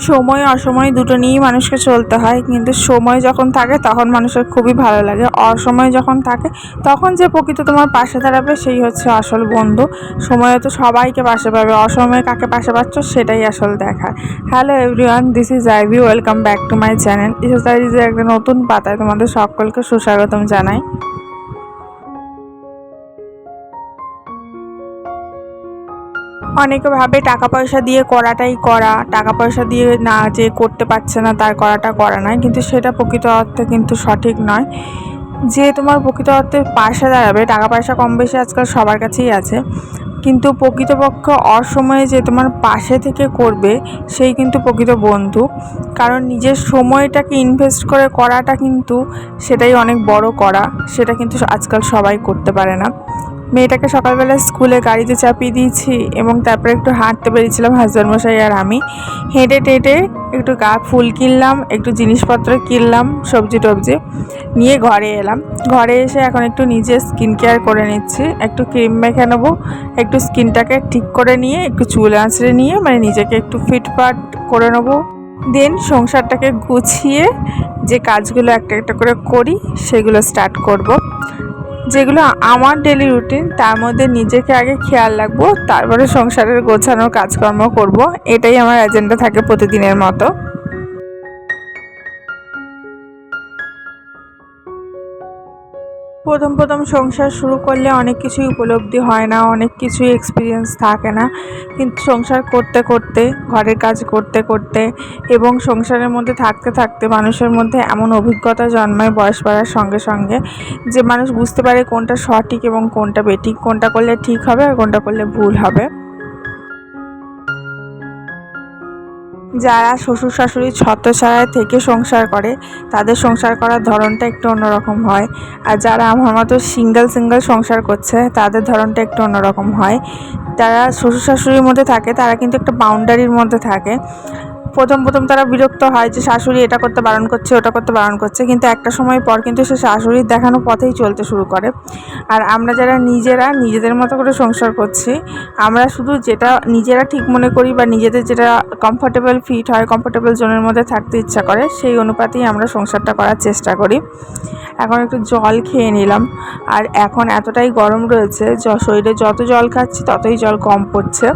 সময় অসময় দুটো নিয়েই মানুষকে চলতে হয়। কিন্তু সময় যখন থাকে, তখন মানুষের খুবই ভালো লাগে। অসময় যখন থাকে, তখন যে প্রকৃত তোমার পাশে দাঁড়াবে, সেই হচ্ছে আসল বন্ধু। সময়ে তো সবাইকে পাশে পাবে। অসময়ে কাকে পাশে পাচ্ছ, সেটাই আসল দেখা hello everyone this is Ivy welcome back to my channel ইসেসারিজের একটা নতুন পাতায় তোমাদের সকলকে সুস্বাগতম জানাই। অনেকে ভাবে টাকা পয়সা দিয়ে করাটাই করা। টাকা পয়সা দিয়ে না যে করতে পারছে না, তার করাটা করা নয়। কিন্তু সেটা প্রকৃত অর্থে কিন্তু সঠিক নয়। যে তোমার প্রকৃত অর্থে পাশে দাঁড়াবে টাকা পয়সা কম বেশি আজকাল সবার কাছেই আছে। কিন্তু প্রকৃতপক্ষ অসময়ে যে তোমার পাশে থেকে করবে, সেই কিন্তু প্রকৃত বন্ধু। কারণ নিজের সময়টাকে ইনভেস্ট করে করাটা কিন্তু সেটাই অনেক বড় করা। সেটা কিন্তু আজকাল সবাই করতে পারে না। মেয়েটাকে সকালবেলা স্কুলে গাড়িতে চাপিয়ে দিয়েছি এবং তারপরে একটু হাঁটতে বেরিয়েছিলাম হাজব্যান্ড মশাই আর আমি। হেঁটে টেটে একটু গা ফুল কিনলাম, একটু জিনিসপত্র কিনলাম, সবজি টবজি নিয়ে ঘরে এলাম। ঘরে এসে এখন একটু নিজে স্কিন কেয়ার করে নিচ্ছি। একটু ক্রিম মেখে নেব, একটু স্কিনটাকে ঠিক করে নিয়ে, একটু চুল আঁচড়ে নিয়ে মানে নিজেকে একটু ফিটফাট করে নেব। দেন সংসারটাকে গুছিয়ে যে কাজগুলো একটা একটা করে করি, সেগুলো স্টার্ট করব। যেগুলো আমার ডেলি রুটিন তার মধ্যে নিজেকে আগে খেয়াল রাখব, তারপরে সংসারের গোছানোর কাজকর্ম করব, এটাই আমার এজেন্ডা থাকে প্রতিদিনের মতো। প্রথম প্রথম সংসার শুরু করলে অনেক কিছুই উপলব্ধি হয় না, অনেক কিছুই এক্সপিরিয়েন্স থাকে না। কিন্তু সংসার করতে করতে, ঘরের কাজ করতে করতে এবং সংসারের মধ্যে থাকতে থাকতে মানুষের মধ্যে এমন অভিজ্ঞতা জন্মায় বয়স বাড়ার সঙ্গে সঙ্গে যে মানুষ বুঝতে পারে কোনটা সঠিক এবং কোনটা বেঠিক, কোনটা করলে ঠিক হবে আর কোনটা করলে ভুল হবে। যারা শ্বশুর শাশুড়ি ছত্রছায়ায় থেকে সংসার করে, তাদের সংসার করার ধরনটা একটু অন্যরকম হয়। আর যারা আমার মতো সিঙ্গেল সিঙ্গেল সংসার করছে, তাদের ধরনটা একটু অন্যরকম হয়। তারা শ্বশুর শাশুড়ির মধ্যে থাকে, তারা কিন্তু একটা বাউন্ডারির মধ্যে থাকে। প্রথম প্রথম তারা বিরক্ত হয় যে শাশুড়ি এটা করতে বারণ করছে, ওটা করতে বারণ করছে। কিন্তু একটা সময় পর কিন্তু সে শাশুড়ির দেখানো পথেই চলতে শুরু করে। আর আমরা যারা নিজেরা নিজেদের মতো করে সংসার করছি, আমরা শুধু যেটা নিজেরা ঠিক মনে করি বা নিজেদের যেটা কমফোর্টেবল ফিট হয় কমফোর্টেবল জোনের মধ্যে থাকতে ইচ্ছা করে, সেই অনুপাতেই আমরা সংসারটা করার চেষ্টা করি। এখন একটু জল খেয়ে নিলাম। আর এখন এতটাই গরম রয়েছে শরীরে যত জল খাচ্ছি ততই জল কম পড়ছে।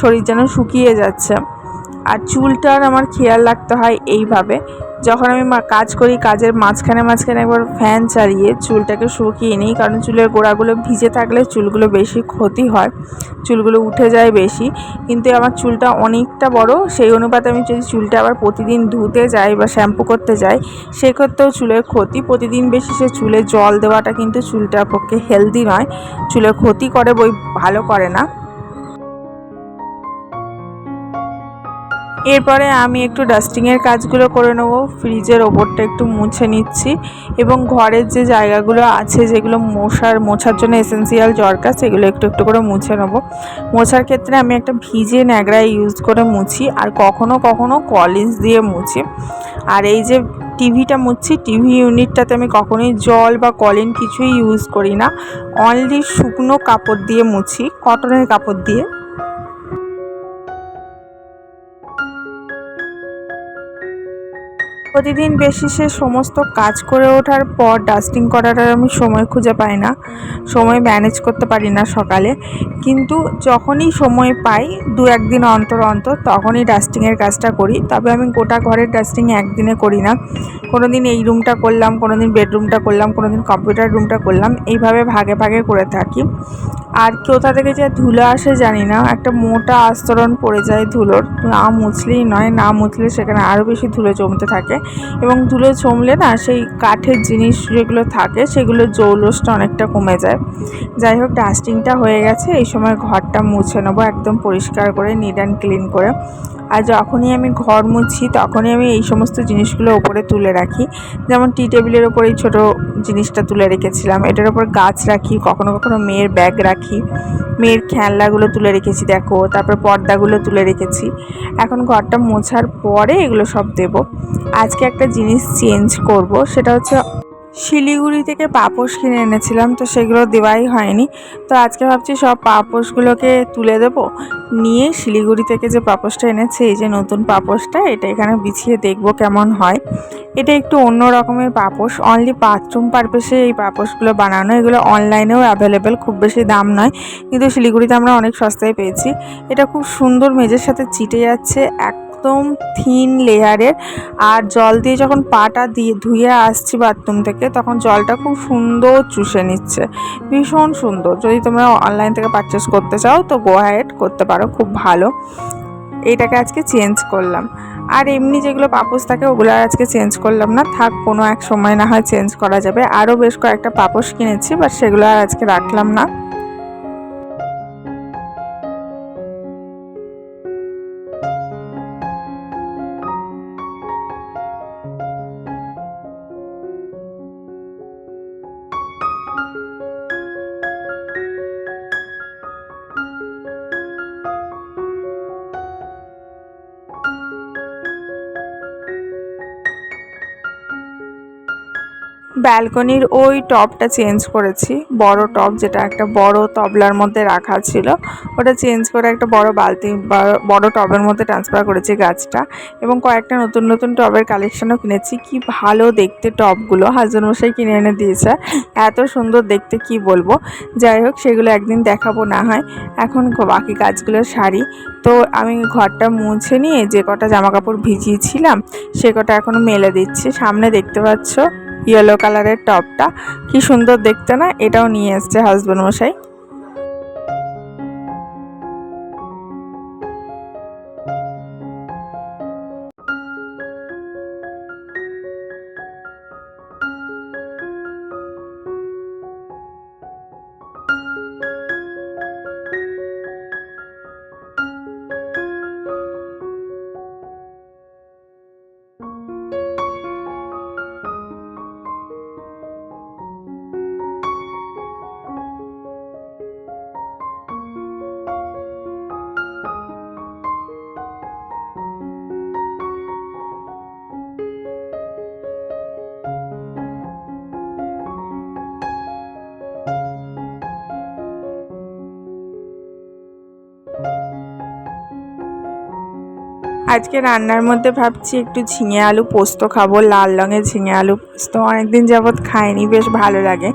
শরীর যেন শুকিয়ে যাচ্ছে। আর চুলটার আমার খেয়াল রাখতে হয় এইভাবে। যখন আমি কাজ করি, কাজের মাঝখানে মাঝখানে একবার ফ্যান চালিয়ে চুলটাকে শুকিয়ে নিই, কারণ চুলের গোড়াগুলো ভিজে থাকলে চুলগুলো বেশি ক্ষতি হয়। চুলগুলো উঠে যায় বেশি। কিন্তু আমার চুলটা অনেকটা বড়, সেই অনুপাতে আমি যদি চুলটা আবার প্রতিদিন ধুতে যাই বা শ্যাম্পু করতে যাই, সেক্ষেত্রেও চুলের ক্ষতি। প্রতিদিন বেশি সে চুলে জল দেওয়াটা কিন্তু চুলটার পক্ষে হেলদি নয়। চুলের ক্ষতি করে বই, ভালো করে না। এরপরে আমি একটু ডাস্টিংয়ের কাজগুলো করে নেব। ফ্রিজের ওপরটা একটু মুছে নিচ্ছি এবং ঘরের যে জায়গাগুলো আছে, যেগুলো মশার, মোছার জন্য এসেন্সিয়াল দরকার, সেগুলো একটু একটু করে মুছে নেব। মোছার ক্ষেত্রে আমি একটা ভিজে ন্যাকড়া ইউজ করে মুছি আর কখনো কখনো কলিন্স দিয়ে মুছি। আর এই যে টিভিটা মুছছি, টিভি ইউনিটটাতে আমি কখনোই জল বা কলিন কিছুই ইউজ করি না। অনলি শুকনো কাপড় দিয়ে মুছি কটনের কাপড় দিয়ে। প্রতিদিন বেশি সে সমস্ত কাজ করে ওঠার পর ডাস্টিং করাটার আমি সময় খুঁজে পাই না। সময় ম্যানেজ করতে পারি না সকালে। কিন্তু যখনই সময় পাই, দু একদিন অন্তর অন্তর, তখনই ডাস্টিংয়ের কাজটা করি। তবে আমি গোটা ঘরের ডাস্টিং একদিনে করি না। কোনো দিন এই রুমটা করলাম কোনো দিন বেডরুমটা করলাম কোনো দিন কম্পিউটার রুমটা করলাম। এইভাবে ভাগে ভাগে করে থাকি। আর কোথা থেকে যে ধুলো আসে জানি না। একটা মোটা আস্তরণ পড়ে যায় ধুলোর। না মুছলেই নয়, না মুছলে সেখানে আরও বেশি ধুলো জমতে থাকে। এবং ধুলো জমলে না সেই কাঠের জিনিস যেগুলো থাকে, সেগুলো জৌলসটা অনেকটা কমে যায়। যাই হোক, ডাস্টিংটা হয়ে গেছে। এই সময় ঘরটা মুছে নেব, একদম পরিষ্কার করে নিট অ্যান্ড ক্লিন করে। আর যখনই আমি ঘর মুছি, তখনই আমি এই সমস্ত জিনিসগুলো ওপরে তুলে রাখি। যেমন টি টেবিলের ওপরেই ছোটো জিনিসটা তুলে রেখেছিলাম। এটার ওপর গাছ রাখি, কখনো কখনো মেয়ের ব্যাগ রাখি। মেয়ের খেলনাগুলো তুলে রেখেছি, দেখো। তারপর পর্দাগুলো তুলে রেখেছি। এখন ঘরটা মোছার পরে এগুলো সব দেব। আজকে একটা জিনিস চেঞ্জ করব, সেটা হচ্ছে শিলিগুড়ি থেকে পাপোশ কিনে এনেছিলাম, তো সেগুলো দেওয়াই হয়নি। তো আজকে ভাবছি সব পাপোশগুলোকে তুলে দেব, নিয়ে শিলিগুড়ি থেকে যে পাপোশটা এনেছে, এই যে নতুন পাপোশটা, এটা এখানে বিছিয়ে দেখব কেমন হয়। এটা একটু অন্য রকমের পাপোশ অনলি বাথরুম পারপাসে এই পাপোশগুলো বানানো, এগুলো অনলাইনেও অ্যাভেলেবেল খুব বেশি দাম নয়, কিন্তু শিলিগুড়িতে আমরা অনেক সস্তায় পেয়েছি। এটা খুব সুন্দর মেজের সাথে চিটে যাচ্ছে একদম থিন লেয়ারের। আর জল দিয়ে যখন পাটা দিয়ে ধুয়ে আসছি বাথরুম থেকে, তখন জলটা খুব সুন্দর চুষে নিচ্ছে। ভীষণ সুন্দর। যদি তোমরা অনলাইন থেকে পারচেস করতে চাও, তো গো করতে পারো, খুব ভালো। এইটাকে আজকে চেঞ্জ করলাম। আর এমনি যেগুলো পাপোস থাকে, ওগুলো আর আজকে চেঞ্জ করলাম না। থাক, কোনো এক সময় না হয় চেঞ্জ করা যাবে। আরও বেশ কয়েকটা পাপোস কিনেছি বাট সেগুলো আর আজকে রাখলাম না। ব্যালকনির ওই টপটা চেঞ্জ করেছি। বড় টপ যেটা একটা বড় তবলার মধ্যে রাখা ছিল। ওটা চেঞ্জ করে একটা বড় বালতি বড় টবের মধ্যে ট্রান্সফার করেছি গাছটা। এবং কয়েকটা নতুন নতুন টবের কালেকশনও কিনেছি। কি ভালো দেখতে টবগুলো হাজবেন্ড মশাই কিনে এনে দিয়েছে। এত সুন্দর দেখতে, কি বলব? যাই হোক, সেগুলো একদিন দেখাবো না হয়। এখন বাকি গাছগুলো সারি তো আমি ঘরটা মুছে নিয়ে যে কটা জামা কাপড় ভিজিয়েছিলাম, সে কটা এখনও মেলে দিচ্ছি। সামনে দেখতে পাচ্ছ ইয়েলো কালারের টপটা কি সুন্দর দেখতে না? এটাও নিয়ে এসছে হাজব্যান্ড মশাই। আজকে রান্নার মধ্যে ভাবছি একটু ঝিঙে আলু পোস্ত খাব, লাল রঙের ঝিঙে আলু পোস্ত। অনেকদিন যাবৎ খাইনি, বেশ ভালো লাগে।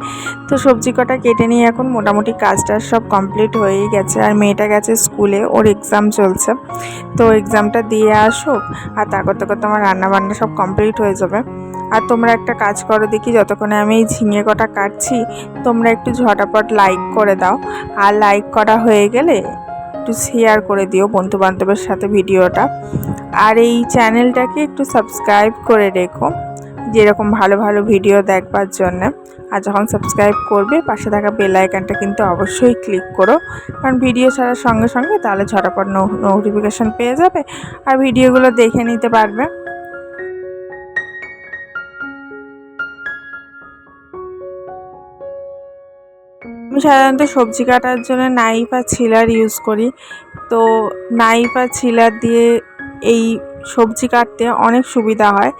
তো সবজি কটা কেটে নিয়ে এখন মোটামুটি কাজটা সব কমপ্লিট হয়েই গেছে। আর মেয়েটা গেছে স্কুলে, ওর এক্সাম চলছে। তো এক্সামটা দিয়ে আসুক আর তা করতে করতে আমার রান্না বান্না সব কমপ্লিট হয়ে যাবে। আর তোমরা একটা কাজ করো দেখি, যতক্ষণে আমি এই ঝিঙে কটা কাটছি, তোমরা একটু ঝটাপট লাইক করে দাও। আর লাইক করা হয়ে গেলে একটু শেয়ার করে দিও বন্ধু বান্ধবের সাথে ভিডিওটা। আর এই চ্যানেলটাকে একটু সাবস্ক্রাইব করে রেখো, যেরকম ভালো ভালো ভিডিও দেখবার জন্যে। আর যখন সাবস্ক্রাইব করবে, পাশে থাকা বেল আইকনটা কিন্তু অবশ্যই ক্লিক করো। কারণ ভিডিও ছাড়ার সঙ্গে সঙ্গে তাহলে ঝটাপট নোটিফিকেশান পেয়ে যাবে। আর ভিডিওগুলো দেখে নিতে পারবে। আমি সাধারণত সবজি কাটার জন্য নাইফ আর ছিলার ইউজ করি। তো নাইফ আর ছিলার দিয়ে এই সবজি কাটতে অনেক সুবিধা হয়।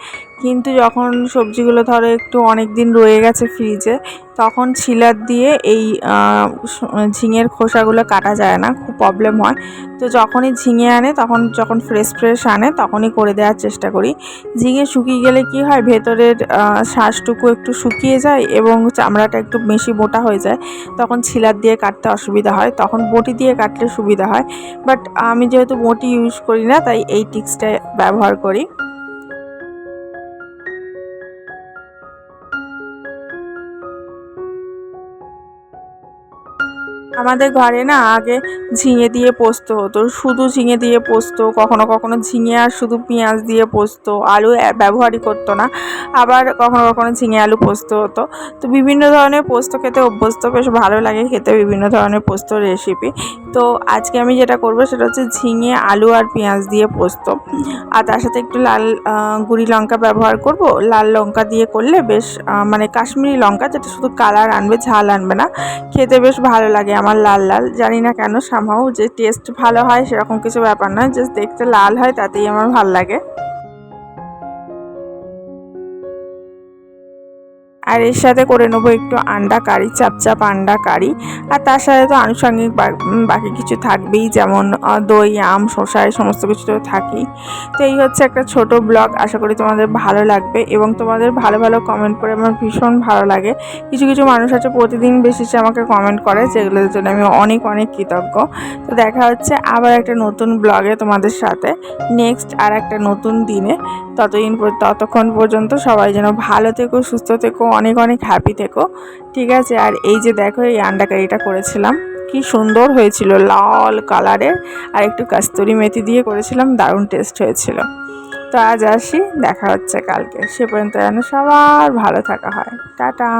কিন্তু যখন সবজিগুলো ধরো একটু অনেক দিন রয়ে গেছে ফ্রিজে তখন ছিলার দিয়ে এই ঝিঙের খোসাগুলো কাটা যায় না, খুব প্রবলেম হয়। তো যখনই ঝিঙে আনে, তখন যখন ফ্রেশ ফ্রেশ আনে, তখনই করে দেওয়ার চেষ্টা করি। ঝিঙে শুকিয়ে গেলে কি হয়, ভেতরের শ্বাসটুকু একটু শুকিয়ে যায় এবং চামড়াটা একটু বেশি মোটা হয়ে যায়, তখন ছিলার দিয়ে কাটতে অসুবিধা হয়। তখন বটি দিয়ে কাটলে সুবিধা হয়। বাট আমি যেহেতু বটি ইউজ করি না, তাই এই টিক্সটা ব্যবহার করি। আমাদের ঘরে না আগে ঝিঙে দিয়ে পোস্ত হতো। শুধু ঝিঙে দিয়ে পোস্ত, কখনো কখনো ঝিঙে আর শুধু পেঁয়াজ দিয়ে পোস্ত, আলু ব্যবহারই করতো না। আবার কখনো কখনো ঝিঙে আলু পোস্ত হতো। তো বিভিন্ন ধরনের পোস্ত খেতে অভ্যস্ত, বেশ ভালো লাগে খেতে বিভিন্ন ধরনের পোস্ত রেসিপি তো আজকে আমি যেটা করব সেটা হচ্ছে ঝিঙে, আলু আর পেঁয়াজ দিয়ে পোস্ত। আর তার সাথে একটু লাল গুঁড়ি লঙ্কা ব্যবহার করব। লাল লঙ্কা দিয়ে করলে বেশ মানে কাশ্মীরি লঙ্কা, যেটা শুধু কালার আনবে, ঝাল আনবে না, খেতে বেশ ভালো লাগে। আমার লাল লাল, জানি না কেন সামহাও যে টেস্ট ভালো হয় সেরকম কিছু ব্যাপার নয় জাস্ট দেখতে লাল হয়, তাতেই আমার ভালো লাগে। আর এর সাথে করে নেব একটু আন্ডা কারি চাপচাপ আন্ডা কারি। আর তার সাথে তো আনুষঙ্গিক বাকি কিছু থাকবেই, যেমন দই, আম, শসা, এই সমস্ত কিছু তো থাকেই। তো এই হচ্ছে একটা ছোট ব্লগ, আশা করি তোমাদের ভালো লাগবে এবং তোমাদের ভালো ভালো কমেন্ট করে আমার ভীষণ ভালো লাগে। কিছু কিছু মানুষ আছে প্রতিদিন বেশিসে আমাকে কমেন্ট করে, যেগুলোর জন্য আমি অনেক অনেক কৃতজ্ঞ। তো দেখা হচ্ছে আবার একটা নতুন ব্লগে তোমাদের সাথে। নেক্সট আর একটা নতুন দিনে। ততদিন ততক্ষণ পর্যন্ত সবাই যেন ভালো থেকো, সুস্থ থেকো অনেক অনেক হ্যাপি থেকো। ঠিক আছে, আর এই যে দেখো, এই আন্ডাকারিটা করেছিলাম। কি সুন্দর হয়েছিল, লাল কালারের আর একটু কাস্তুরি মেথি দিয়ে করেছিলাম, দারুণ টেস্ট হয়েছিল। তো আজ আসি, দেখা হচ্ছে কালকে। সে পর্যন্ত যেন সবার ভালো থাকা হয়। টাটা।